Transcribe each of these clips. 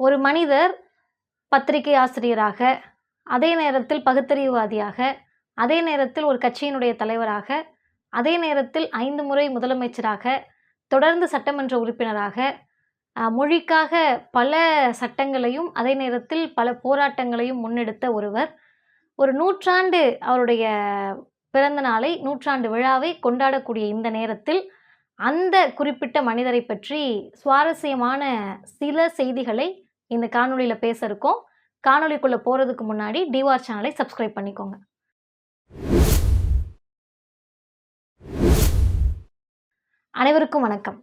ஒரு மனிதர் பத்திரிகை ஆசிரியராக அதே நேரத்தில் பகுத்தறிவுவாதியாக அதே நேரத்தில் ஒரு கட்சியினுடைய தலைவராக அதே நேரத்தில் ஐந்து முறை முதலமைச்சராக தொடர்ந்து சட்டமன்ற உறுப்பினராக மொழிக்காக பல சட்டங்களையும் அதே நேரத்தில் பல போராட்டங்களையும் முன்னெடுத்த ஒருவர் ஒரு நூற்றாண்டு அவருடைய பிறந்த நாளை நூற்றாண்டு விழாவை கொண்டாடக்கூடிய இந்த நேரத்தில் அந்த குறிப்பிட்ட மனிதரை பற்றி சுவாரஸ்யமான சில செய்திகளை இந்த காணொலியில் பேச இருக்கோம் காணொளிக்குள்ளே போகிறதுக்கு முன்னாடி டிவார் சேனலை சப்ஸ்கிரைப் பண்ணிக்கோங்க. அனைவருக்கும் வணக்கம்.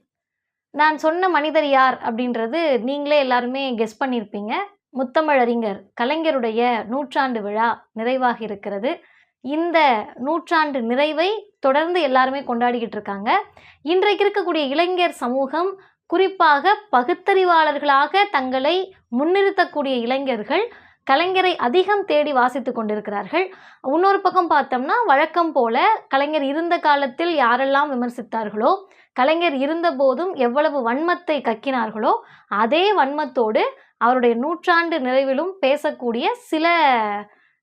நான் சொன்ன மனிதர் யார் அப்படின்றது நீங்களே எல்லாருமே கெஸ் பண்ணியிருப்பீங்க முத்தமிழறிஞர் கலைஞருடைய நூற்றாண்டு விழா நிறைவாக இருக்கிறது. இந்த நூற்றாண்டு நிறைவை தொடர்ந்து எல்லாருமே கொண்டாடிக்கிட்டு இருக்காங்க. இன்றைக்கு இருக்கக்கூடிய இளைஞர் சமூகம் குறிப்பாக பகுத்தறிவாளர்களாக தங்களை முன்னிறுத்தக்கூடிய இளைஞர்கள் கலைஞரை அதிகம் தேடி வாசித்து கொண்டிருக்கிறார்கள். இன்னொரு பக்கம் பார்த்தோம்னா வழக்கம் போல கலைஞர் இருந்த காலத்தில் யாரெல்லாம் விமர்சித்தார்களோ கலைஞர் இருந்தபோதும் எவ்வளவு வன்மத்தை கக்கினார்களோ அதே வன்மத்தோடு அவருடைய நூற்றாண்டு நிறைவிலும் பேசக்கூடிய சில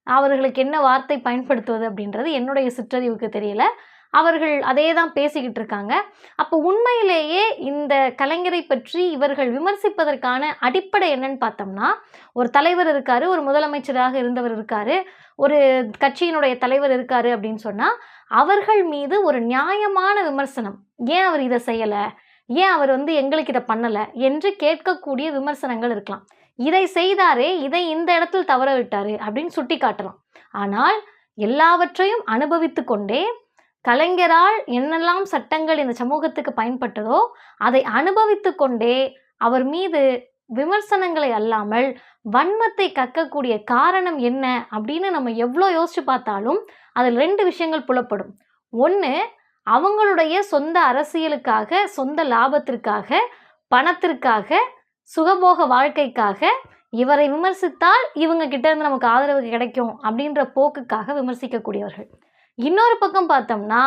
அவர்களுக்கு என்ன வார்த்தை பயன்படுத்துவது அப்படின்றது என்னுடைய சிற்றறிவுக்கு தெரியல. அவர்கள் அதே தான் பேசிக்கிட்டு இருக்காங்க அப்போ உண்மையிலேயே இந்த கலைஞரை பற்றி இவர்கள் விமர்சிப்பதற்கான அடிப்படை என்னன்னு பார்த்தோம்னா ஒரு தலைவர் இருக்காரு ஒரு முதலமைச்சராக இருந்தவர் இருக்காரு ஒரு கட்சியினுடைய தலைவர் இருக்காரு அப்படின்னு சொன்னால் அவர்கள் மீது ஒரு நியாயமான விமர்சனம் ஏன் அவர் இதை செய்யலை? ஏன் அவர் வந்து எங்களுக்கு இதை பண்ணலை? என்று கேட்கக்கூடிய விமர்சனங்கள் இருக்கலாம். இதை செய்தாரே இதை இந்த இடத்தில் தவற விட்டாரு அப்படின்னு சுட்டி காட்டலாம் ஆனால் எல்லாவற்றையும் அனுபவித்து கொண்டே கலைஞரால் என்னெல்லாம் சட்டங்கள் இந்த சமூகத்துக்கு பயன்பட்டதோ அதை அனுபவித்து கொண்டே அவர் மீது விமர்சனங்களை அல்லாமல் வன்மத்தை கக்கக்கூடிய காரணம் என்ன அப்படின்னு நம்ம எவ்வளோ யோசிச்சு பார்த்தாலும் அதில் ரெண்டு விஷயங்கள் புலப்படும். ஒன்று அவங்களுடைய சொந்த அரசியலுக்காக சொந்த லாபத்திற்காக பணத்திற்காக சுகபோக வாழ்க்கைக்காக இவரை விமர்சித்தால் இவங்க கிட்ட இருந்து நமக்கு ஆதரவு கிடைக்கும் அப்படின்ற போக்குக்காக விமர்சிக்கக்கூடியவர்கள். இன்னொரு பக்கம் பார்த்தோம்னா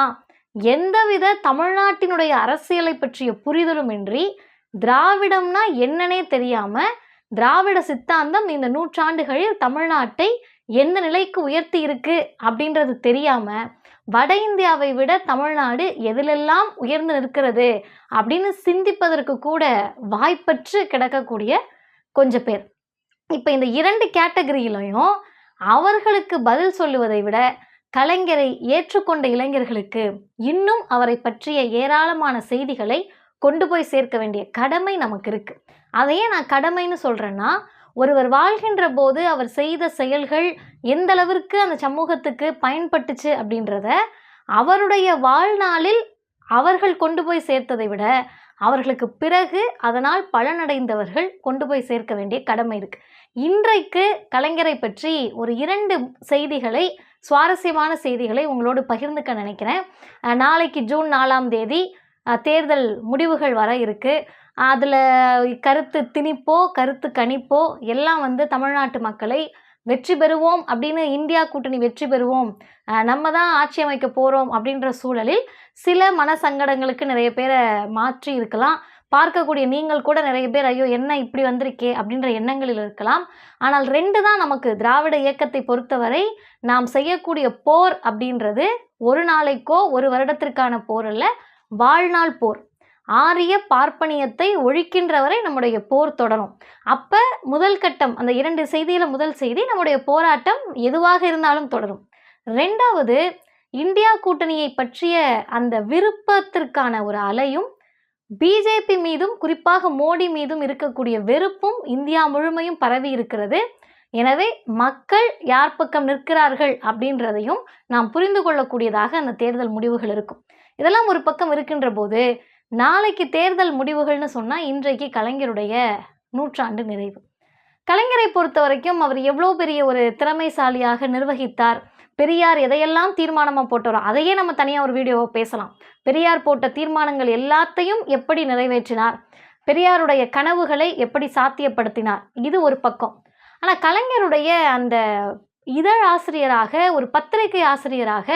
எந்தவித தமிழ்நாட்டினுடைய அரசியலை பற்றிய புரிதலும் இன்றி திராவிடம்னா என்னன்னே தெரியாம திராவிட சித்தாந்தம் இந்த நூற்றாண்டுகளில் தமிழ்நாட்டை எந்த நிலைக்கு உயர்த்தி இருக்கு அப்படின்றது தெரியாம வட இந்தியாவை விட தமிழ்நாடு எதிலெல்லாம் உயர்ந்து நிற்கிறது அப்படின்னு சிந்திப்பதற்கு கூட வாய்ப்பற்று கிடக்கக்கூடிய கொஞ்சம் பேர். இப்போ இந்த இரண்டு கேட்டகரியிலையும் அவர்களுக்கு பதில் சொல்லுவதை விட கலைஞரை ஏற்றுக்கொண்ட இளைஞர்களுக்கு இன்னும் அவரை பற்றிய ஏராளமான செய்திகளை கொண்டு போய் சேர்க்க வேண்டிய கடமை நமக்கு இருக்கு. அதையே நான் கடமைன்னு சொல்றேன்னா ஒருவர் வாழ்கின்ற போது அவர் செய்த செயல்கள் எந்த அளவிற்கு அந்த சமூகத்துக்கு பயன்பட்டுச்சு அப்படின்றத அவருடைய வாழ்நாளில் அவர்கள் கொண்டு போய் சேர்த்ததை விட அவர்களுக்கு பிறகு அதனால் பலனடைந்தவர்கள் கொண்டு போய் சேர்க்க வேண்டிய கடமை இருக்கு. இன்றைக்கு கலைஞரை பற்றி ஒரு இரண்டு செய்திகளை சுவாரஸ்யமான செய்திகளை உங்களோடு பகிர்ந்துக்க நினைக்கிறேன். நாளைக்கு ஜூன் நாலாம் தேதி தேர்தல் முடிவுகள் வர இருக்கு. அதில் கருத்து திணிப்போ கருத்து கணிப்போ எல்லாம் வந்து தமிழ்நாட்டு மக்களை வெற்றி பெறுவோம் அப்படின்னு இந்தியா கூட்டணி வெற்றி பெறுவோம். நம்ம தான் ஆட்சி அமைக்க போகிறோம் அப்படின்ற சூழலில் சில மனசங்கடங்களுக்கு நிறைய பேரை மாற்றி இருக்கலாம். பார்க்கக்கூடிய நீங்கள் கூட நிறைய பேர் ஐயோ என்ன இப்படி வந்திருக்கே? அப்படின்ற எண்ணங்களில் இருக்கலாம். ஆனால் ரெண்டு தான் நமக்கு. திராவிட இயக்கத்தை பொறுத்தவரை நாம் செய்யக்கூடிய போர் அப்படின்றது ஒரு நாளைக்கோ ஒரு வருடத்திற்கான போர் அல்ல வாழ்நாள் போர். ஆரிய பார்ப்பனியத்தை ஒழிக்கின்ற வரை நம்முடைய போர் தொடரும். அப்போ முதல் கட்டம் அந்த இரண்டு செய்தியில் முதல் செய்தி நம்முடைய போராட்டம் எதுவாக இருந்தாலும் தொடரும். ரெண்டாவது இந்தியா கூட்டணியை பற்றிய அந்த விருப்பத்திற்கான ஒரு அலையும் பிஜேபி மீதும் குறிப்பாக மோடி மீதும் இருக்கக்கூடிய வெறுப்பும் இந்தியா முழுமையும் பரவி இருக்கிறது. எனவே மக்கள் யார் பக்கம் நிற்கிறார்கள் அப்படின்றதையும் நாம் புரிந்து கொள்ளக்கூடியதாக அந்த தேர்தல் முடிவுகள் இருக்கும். இதெல்லாம் ஒரு பக்கம் இருக்கின்ற போது நாளைக்கு தேர்தல் முடிவுகள்னு சொன்னால் இன்றைக்கு கலைஞருடைய நூற்றாண்டு நிறைவு. கலைஞரை பொறுத்த வரைக்கும் அவர் எவ்வளோ பெரிய ஒரு திறமைசாலியாக நிர்வகித்தார். பெரியார் எதையெல்லாம் தீர்மானமாக போட்டாரோ அதையே நம்ம தனியாக ஒரு வீடியோவை பேசலாம். பெரியார் போட்ட தீர்மானங்கள் எல்லாத்தையும் எப்படி நிறைவேற்றினார்? பெரியாருடைய கனவுகளை எப்படி சாத்தியப்படுத்தினார்? இது ஒரு பக்கம். ஆனால் கலைஞருடைய அந்த இதழ் ஆசிரியராக ஒரு பத்திரிகை ஆசிரியராக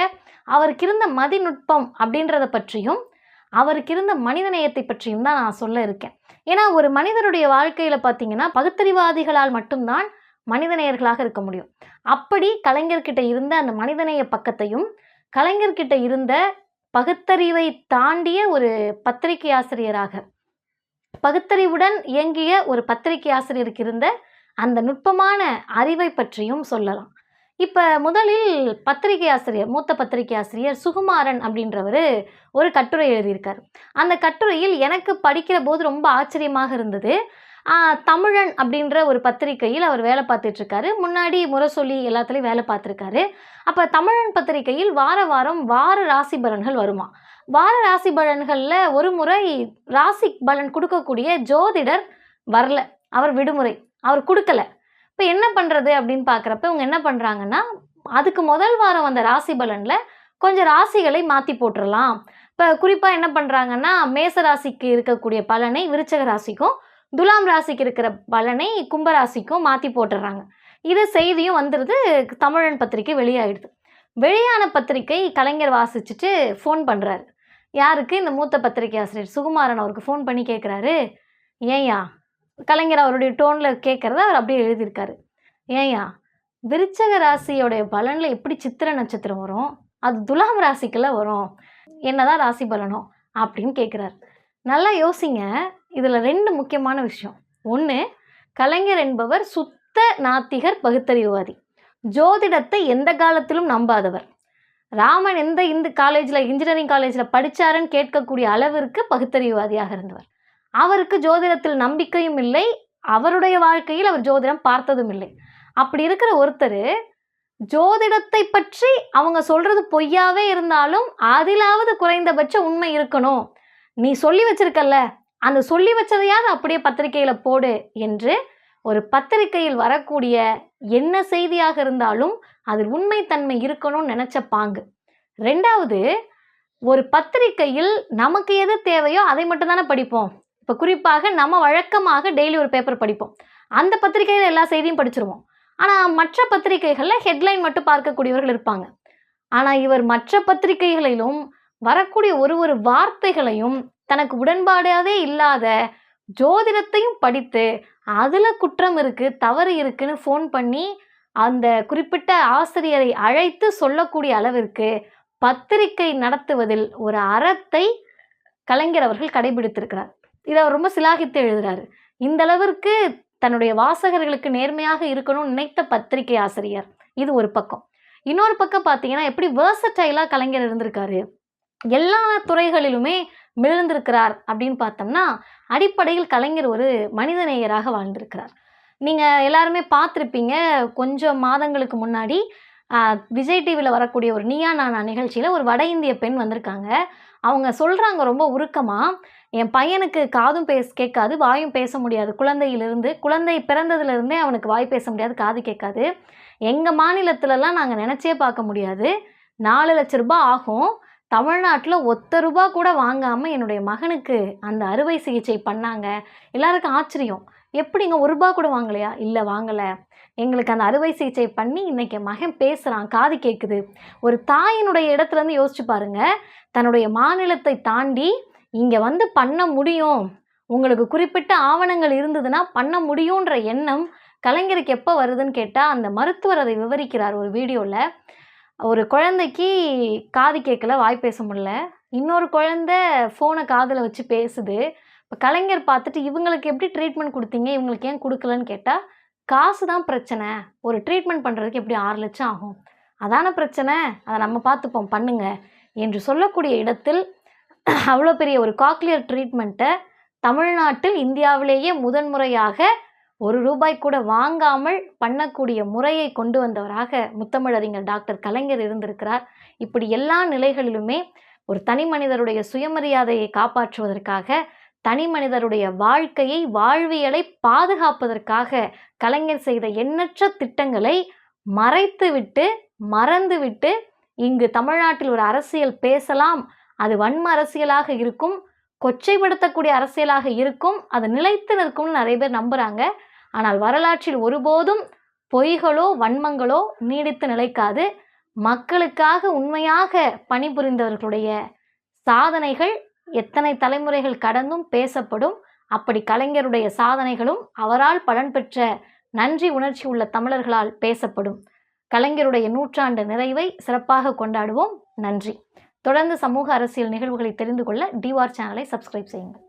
அவருக்கு இருந்த மதிநுட்பம் அப்படின்றத பற்றியும் அவருக்கு இருந்த மனிதநேயத்தை பற்றியும் தான் நான் சொல்ல இருக்கேன். ஏன்னா ஒரு மனிதருடைய வாழ்க்கையில் பார்த்தீங்கன்னா பகுத்தறிவாதிகளால் மட்டும்தான் மனிதநேயர்களாக இருக்க முடியும். அப்படி கலைஞர்கிட்ட இருந்த அந்த மனிதநேய பக்கத்தையும் கலைஞர்கிட்ட இருந்த பகுத்தறிவை தாண்டிய ஒரு பத்திரிகை ஆசிரியராக பகுத்தறிவுடன் இயங்கிய ஒரு பத்திரிகை ஆசிரியருக்கு இருந்த அந்த நுட்பமான அறிவை பற்றியும் சொல்லலாம். இப்போ முதலில் பத்திரிகை ஆசிரியர் மூத்த பத்திரிகை ஆசிரியர் சுகுமாரன் அப்படின்றவர் ஒரு கட்டுரை எழுதியிருக்கார். அந்த கட்டுரையில் எனக்கு படிக்கிற போது ரொம்ப ஆச்சரியமாக இருந்தது. தமிழன் அப்படின்ற ஒரு பத்திரிகையில் அவர் வேலை பார்த்துட்ருக்காரு முன்னாடி முரசொலி எல்லாத்துலேயும் வேலை பார்த்துருக்காரு. அப்போ தமிழன் பத்திரிகையில் வார வாரம் வார ராசி பலன்கள் வருமா? வார ராசி பலன்களில் ஒரு முறை ராசி பலன் கொடுக்கக்கூடிய ஜோதிடர் வரல. அவர் விடுமுறை. அவர் கொடுக்கல. இப்போ என்ன பண்ணுறது அப்படின்னு பார்க்குறப்ப இவங்க என்ன பண்ணுறாங்கன்னா அதுக்கு முதல் வாரம் வந்த ராசி பலனில் கொஞ்சம் ராசிகளை மாற்றி போட்டுடலாம் இப்போ குறிப்பாக என்ன பண்ணுறாங்கன்னா மேச ராசிக்கு இருக்கக்கூடிய பலனை விருச்சக ராசிக்கும் துலாம் ராசிக்கு இருக்கிற பலனை கும்பராசிக்கும் மாற்றி போட்டுடுறாங்க இது செய்தியும் வந்துடுது தமிழன் பத்திரிக்கை வெளியாகிடுது வெளியான பத்திரிக்கை கலைஞர் வாசிச்சுட்டு ஃபோன் பண்ணுறாரு யாருக்கு? இந்த மூத்த பத்திரிகை ஆசிரியர் சுகுமாரன் அவருக்கு ஃபோன் பண்ணி கேட்குறாரு ஏன்யா கலைஞர் அவருடைய டோனில் கேட்குறத அவர் அப்படியே எழுதியிருக்காரு. ஏன்யா விருச்சக ராசியோடைய பலனில் எப்படி சித்திர நட்சத்திரம் வரும்? அது துலாம் ராசிக்குள்ளே வரும். என்னதான் ராசி பலனோ அப்படின்னு கேட்குறாரு நல்லா யோசிங்க. இதில் ரெண்டு முக்கியமான விஷயம். ஒன்று கலைஞர் என்பவர் சுத்த நாத்திகர் பகுத்தறிவுவாதி. ஜோதிடத்தை எந்த காலத்திலும் நம்பாதவர். ராமன் எந்த இந்த காலேஜில் இன்ஜினியரிங் காலேஜில் படித்தாருன்னு கேட்கக்கூடிய அளவிற்கு பகுத்தறிவுவாதியாக இருந்தவர். அவருக்கு ஜோதிடத்தில் நம்பிக்கையும் இல்லை அவருடைய வாழ்க்கையில் அவர் ஜோதிடம் பார்த்ததும் இல்லை. அப்படி இருக்கிற ஒருத்தர் ஜோதிடத்தை பற்றி அவங்க சொல்றது பொய்யாவே இருந்தாலும் அதிலாவது குறைந்தபட்ச உண்மை இருக்கணும். நீ சொல்லி வச்சிருக்கல்ல அந்த சொல்லி வச்சதையாவது அப்படியே பத்திரிக்கையில போடு என்று ஒரு பத்திரிக்கையில் வரக்கூடிய என்ன செய்தியாக இருந்தாலும் அதில் உண்மைத்தன்மை இருக்கணும்னு நினச்ச பாங்கு. ரெண்டாவது ஒரு பத்திரிக்கையில் நமக்கு எது தேவையோ அதை மட்டும் தானே படிப்போம். இப்போ குறிப்பாக நம்ம வழக்கமாக டெய்லி ஒரு பேப்பர் படிப்போம். அந்த பத்திரிக்கையில் எல்லா செய்தியும் படிச்சிருவோம். ஆனால் மற்ற பத்திரிகைகளில் ஹெட்லைன் மட்டும் பார்க்கக்கூடியவர்கள் இருப்பாங்க. ஆனால் இவர் மற்ற பத்திரிகைகளிலும் வரக்கூடிய ஒரு ஒரு வார்த்தைகளையும் தனக்கு உடன்பாடாதே இல்லாத ஜோதிடத்தையும் படித்து அதில் குற்றம் இருக்குது தவறு இருக்குன்னு ஃபோன் பண்ணி அந்த குறிப்பிட்ட ஆசிரியரை அழைத்து சொல்லக்கூடிய அளவிற்கு பத்திரிகை நடத்துவதில் ஒரு அறத்தை கலைஞர் அவர்கள் கடைபிடித்திருக்கிறார். இதை அவர் ரொம்ப சிலாகித்து எழுதுறாரு. இந்த அளவிற்கு தன்னுடைய வாசகர்களுக்கு நேர்மையாக இருக்கணும்னு நினைத்த பத்திரிகை ஆசிரியர். இது ஒரு பக்கம். இன்னொரு பக்கம் பார்த்தீங்கன்னா எப்படி வேர்சட்டைலாக கலைஞர் இருந்திருக்காரு. எல்லா துறைகளிலுமே மிழ்ந்திருக்கிறார் அப்படின்னு பார்த்தோம்னா அடிப்படையில் கலைஞர் ஒரு மனிதநேயராக வாழ்ந்திருக்கிறார். நீங்கள் எல்லாருமே பார்த்துருப்பீங்க கொஞ்சம் மாதங்களுக்கு முன்னாடி விஜய் டிவியில் வரக்கூடிய ஒரு நீயா நானா நிகழ்ச்சியில் ஒரு வட இந்திய பெண் வந்திருக்காங்க. அவங்க சொல்கிறாங்க ரொம்ப உருக்கமாக என் பையனுக்கு காதும் பேச கேட்காது வாயும் பேச முடியாது. குழந்தையிலிருந்து குழந்தை பிறந்ததுலேருந்தே அவனுக்கு வாய் பேச முடியாது காது கேட்காது. எங்கள் மாநிலத்திலலாம் நாங்கள் நினச்சே பார்க்க முடியாது. நாலு லட்ச ரூபாய் ஆகும். தமிழ்நாட்டில் ஒத்த ரூபா கூட வாங்காமல் என்னுடைய மகனுக்கு அந்த அறுவை சிகிச்சை பண்ணாங்க. எல்லாருக்கும் ஆச்சரியம். எப்படிங்க ஒரு ரூபா கூட வாங்கலையா? இல்லை வாங்கலை. எங்களுக்கு அந்த அறுவை சிகிச்சை பண்ணி இன்றைக்கி மகன் பேசுகிறான் காது கேட்குது ஒரு தாயினுடைய இடத்துலேருந்து யோசிச்சு பாருங்கள் தன்னுடைய மாநிலத்தை தாண்டி இங்கே வந்து பண்ண முடியும். உங்களுக்கு குறிப்பிட்ட ஆவணங்கள் இருந்ததுன்னா பண்ண முடியுன்ற எண்ணம் கலைஞருக்கு எப்போ வருதுன்னு கேட்டால் அந்த மருத்துவர் அதை விவரிக்கிறார் ஒரு வீடியோவில் ஒரு குழந்தைக்கு காது கேட்கல வாய் பேச முடியல. இன்னொரு குழந்தை ஃபோனை காதில் வச்சு பேசுது. இப்போ கலைஞர் பார்த்துட்டு இவங்களுக்கு எப்படி ட்ரீட்மெண்ட் கொடுத்தீங்க? இவங்களுக்கு ஏன் கொடுக்கலன்னு கேட்டால் காசு தான் பிரச்சனை. ஒரு ட்ரீட்மெண்ட் பண்ணுறதுக்கு எப்படி ஆறு லட்சம் ஆகும்? அதான பிரச்சனை. அதை நம்ம பார்த்துப்போம். பண்ணுங்க. என்று சொல்லக்கூடிய இடத்தில் அவ்வளோ பெரிய ஒரு காக்லியர் ட்ரீட்மெண்ட்டை தமிழ்நாட்டில் இந்தியாவிலேயே முதன்முறையாக ஒரு ரூபாய் கூட வாங்காமல் பண்ணக்கூடிய முறையை கொண்டு வந்தவராக முத்தமிழறிஞர் டாக்டர் கலைஞர் இருந்திருக்கிறார். இப்படி எல்லா நிலைகளிலுமே ஒரு தனி மனிதருடைய சுயமரியாதையை காப்பாற்றுவதற்காக தனி மனிதருடைய வாழ்க்கையை வாழ்வியலை பாதுகாப்பதற்காக கலைஞர் செய்த எண்ணற்ற திட்டங்களை மறைத்துவிட்டு மறந்துவிட்டு இங்கு தமிழ்நாட்டில் ஒரு அரசியல் பேசலாம் அது வன்ம அரசியலாக இருக்கும் கொச்சைப்படுத்தக்கூடிய அரசியலாக இருக்கும் அது நிலைத்து நிற்கும்னு நிறைய பேர் நம்புகிறாங்க ஆனால் வரலாற்றில் ஒருபோதும் பொய்களோ வன்மங்களோ நீடித்து நிலைக்காது. மக்களுக்காக உண்மையாக பணிபுரிந்தவர்களுடைய சாதனைகள் எத்தனை தலைமுறைகள் கடந்தும் பேசப்படும். அப்படி கலைஞருடைய சாதனைகளும் அவரால் பலன் பெற்ற நன்றி உணர்ச்சி உள்ள தமிழர்களால் பேசப்படும். கலைஞருடைய நூற்றாண்டு நிறைவை சிறப்பாக கொண்டாடுவோம். நன்றி. தொடர்ந்து சமூக அரசியல் நிகழ்வுகளை தெரிந்து கொள்ள டிஆர் சேனலை சப்ஸ்கிரைப் செய்யுங்கள்.